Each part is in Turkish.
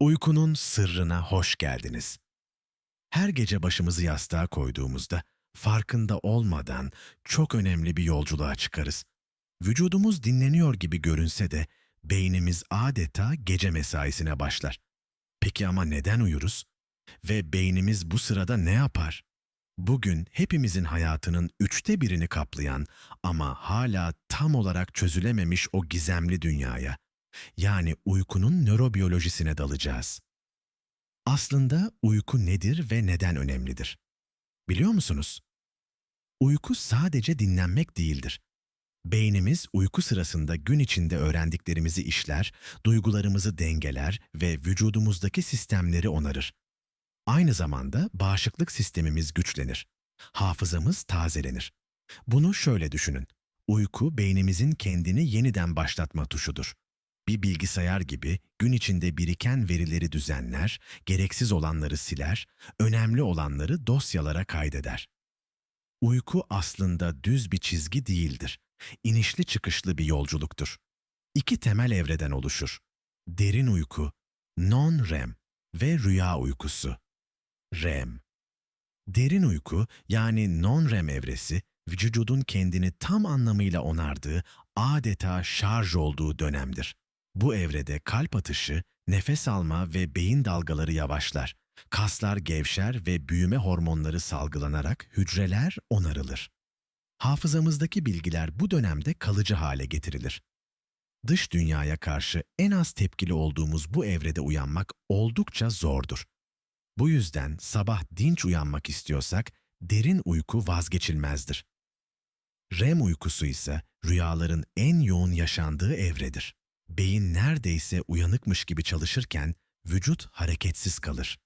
Uykunun sırrına hoş geldiniz. Her gece başımızı yastığa koyduğumuzda farkında olmadan çok önemli bir yolculuğa çıkarız. Vücudumuz dinleniyor gibi görünse de beynimiz adeta gece mesaisine başlar. Peki ama neden uyuruz? Ve beynimiz bu sırada ne yapar? Bugün hepimizin hayatının üçte birini kaplayan ama hala tam olarak çözülememiş o gizemli dünyaya, yani uykunun nörobiyolojisine dalacağız. Aslında uyku nedir ve neden önemlidir? Biliyor musunuz? Uyku sadece dinlenmek değildir. Beynimiz uyku sırasında gün içinde öğrendiklerimizi işler, duygularımızı dengeler ve vücudumuzdaki sistemleri onarır. Aynı zamanda bağışıklık sistemimiz güçlenir. Hafızamız tazelenir. Bunu şöyle düşünün. Uyku beynimizin kendini yeniden başlatma tuşudur. Bir bilgisayar gibi gün içinde biriken verileri düzenler, gereksiz olanları siler, önemli olanları dosyalara kaydeder. Uyku aslında düz bir çizgi değildir. İnişli çıkışlı bir yolculuktur. İki temel evreden oluşur. Derin uyku, non-REM ve rüya uykusu. REM. Derin uyku yani non-REM evresi, vücudun kendini tam anlamıyla onardığı, adeta şarj olduğu dönemdir. Bu evrede kalp atışı, nefes alma ve beyin dalgaları yavaşlar. Kaslar gevşer ve büyüme hormonları salgılanarak hücreler onarılır. Hafızamızdaki bilgiler bu dönemde kalıcı hale getirilir. Dış dünyaya karşı en az tepkili olduğumuz bu evrede uyanmak oldukça zordur. Bu yüzden sabah dinç uyanmak istiyorsak derin uyku vazgeçilmezdir. REM uykusu ise rüyaların en yoğun yaşandığı evredir. Beyin neredeyse uyanıkmış gibi çalışırken vücut hareketsiz kalır.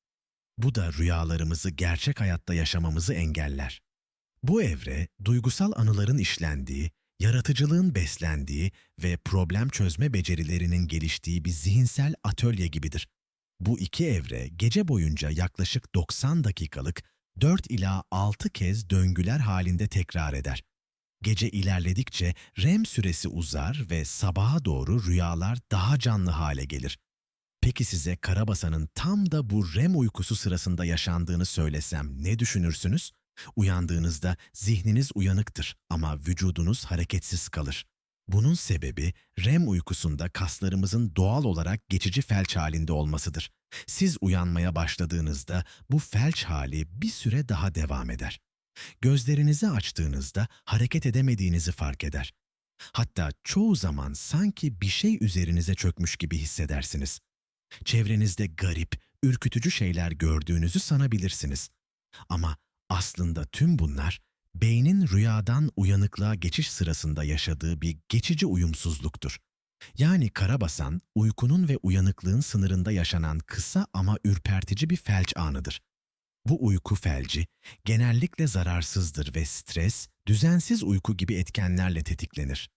Bu da rüyalarımızı gerçek hayatta yaşamamızı engeller. Bu evre duygusal anıların işlendiği, yaratıcılığın beslendiği ve problem çözme becerilerinin geliştiği bir zihinsel atölye gibidir. Bu iki evre gece boyunca yaklaşık 90 dakikalık 4 ila 6 kez döngüler halinde tekrar eder. Gece ilerledikçe REM süresi uzar ve sabaha doğru rüyalar daha canlı hale gelir. Peki size Karabasan'ın tam da bu REM uykusu sırasında yaşandığını söylesem ne düşünürsünüz? Uyandığınızda zihniniz uyanıktır ama vücudunuz hareketsiz kalır. Bunun sebebi REM uykusunda kaslarımızın doğal olarak geçici felç halinde olmasıdır. Siz uyanmaya başladığınızda bu felç hali bir süre daha devam eder. Gözlerinizi açtığınızda hareket edemediğinizi fark eder. Hatta çoğu zaman sanki bir şey üzerinize çökmüş gibi hissedersiniz. Çevrenizde garip, ürkütücü şeyler gördüğünüzü sanabilirsiniz. Ama aslında tüm bunlar beynin rüyadan uyanıklığa geçiş sırasında yaşadığı bir geçici uyumsuzluktur. Yani karabasan, uykunun ve uyanıklığın sınırında yaşanan kısa ama ürpertici bir felç anıdır. Bu uyku felci genellikle zararsızdır ve stres, düzensiz uyku gibi etkenlerle tetiklenir.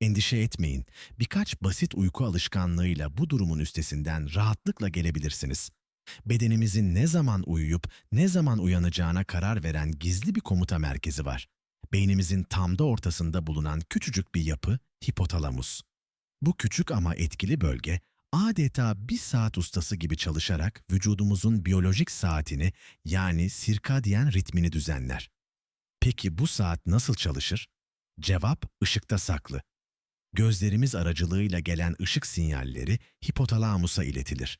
Endişe etmeyin, birkaç basit uyku alışkanlığıyla bu durumun üstesinden rahatlıkla gelebilirsiniz. Bedenimizin ne zaman uyuyup ne zaman uyanacağına karar veren gizli bir komuta merkezi var. Beynimizin tam da ortasında bulunan küçücük bir yapı hipotalamus. Bu küçük ama etkili bölge adeta bir saat ustası gibi çalışarak vücudumuzun biyolojik saatini yani sirkadiyen ritmini düzenler. Peki bu saat nasıl çalışır? Cevap ışıkta saklı. Gözlerimiz aracılığıyla gelen ışık sinyalleri hipotalamusa iletilir.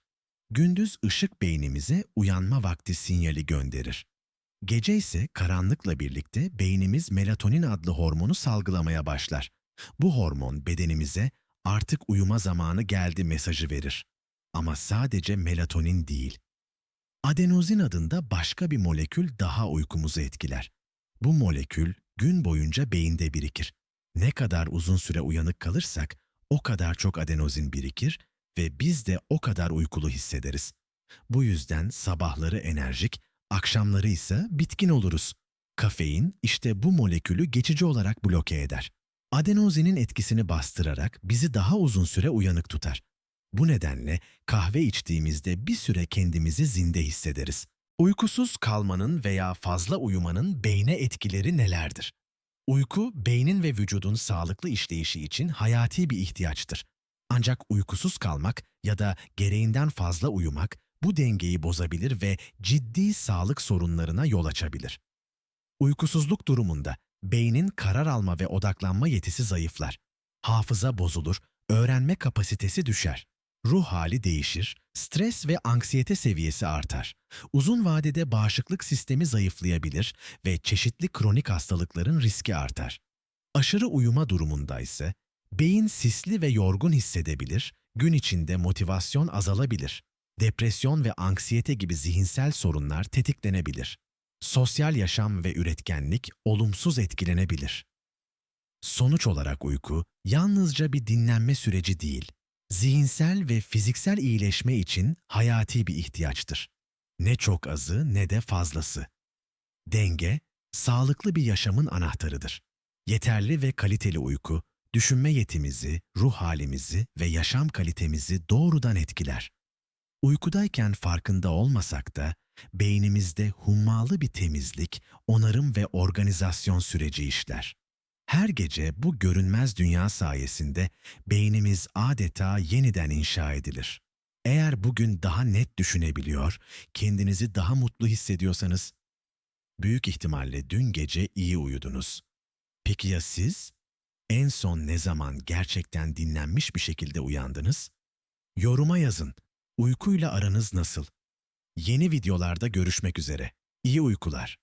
Gündüz ışık beynimize uyanma vakti sinyali gönderir. Gece ise karanlıkla birlikte beynimiz melatonin adlı hormonu salgılamaya başlar. Bu hormon bedenimize artık uyuma zamanı geldi mesajı verir. Ama sadece melatonin değil. Adenozin adında başka bir molekül daha uykumuzu etkiler. Bu molekül gün boyunca beyinde birikir. Ne kadar uzun süre uyanık kalırsak o kadar çok adenozin birikir ve biz de o kadar uykulu hissederiz. Bu yüzden sabahları enerjik, akşamları ise bitkin oluruz. Kafein işte bu molekülü geçici olarak bloke eder. Adenozinin etkisini bastırarak bizi daha uzun süre uyanık tutar. Bu nedenle kahve içtiğimizde bir süre kendimizi zinde hissederiz. Uykusuz kalmanın veya fazla uyumanın beyne etkileri nelerdir? Uyku, beynin ve vücudun sağlıklı işleyişi için hayati bir ihtiyaçtır. Ancak uykusuz kalmak ya da gereğinden fazla uyumak bu dengeyi bozabilir ve ciddi sağlık sorunlarına yol açabilir. Uykusuzluk durumunda beynin karar alma ve odaklanma yetisi zayıflar. Hafıza bozulur, öğrenme kapasitesi düşer. Ruh hali değişir, stres ve anksiyete seviyesi artar. Uzun vadede bağışıklık sistemi zayıflayabilir ve çeşitli kronik hastalıkların riski artar. Aşırı uyuma durumunda ise beyin sisli ve yorgun hissedebilir, gün içinde motivasyon azalabilir. Depresyon ve anksiyete gibi zihinsel sorunlar tetiklenebilir. Sosyal yaşam ve üretkenlik olumsuz etkilenebilir. Sonuç olarak uyku yalnızca bir dinlenme süreci değil, zihinsel ve fiziksel iyileşme için hayati bir ihtiyaçtır. Ne çok azı ne de fazlası. Denge, sağlıklı bir yaşamın anahtarıdır. Yeterli ve kaliteli uyku, düşünme yetimizi, ruh halimizi ve yaşam kalitemizi doğrudan etkiler. Uykudayken farkında olmasak da beynimizde hummalı bir temizlik, onarım ve organizasyon süreci işler. Her gece bu görünmez dünya sayesinde beynimiz adeta yeniden inşa edilir. Eğer bugün daha net düşünebiliyor, kendinizi daha mutlu hissediyorsanız, büyük ihtimalle dün gece iyi uyudunuz. Peki ya siz? En son ne zaman gerçekten dinlenmiş bir şekilde uyandınız? Yoruma yazın. Uykuyla aranız nasıl? Yeni videolarda görüşmek üzere. İyi uykular.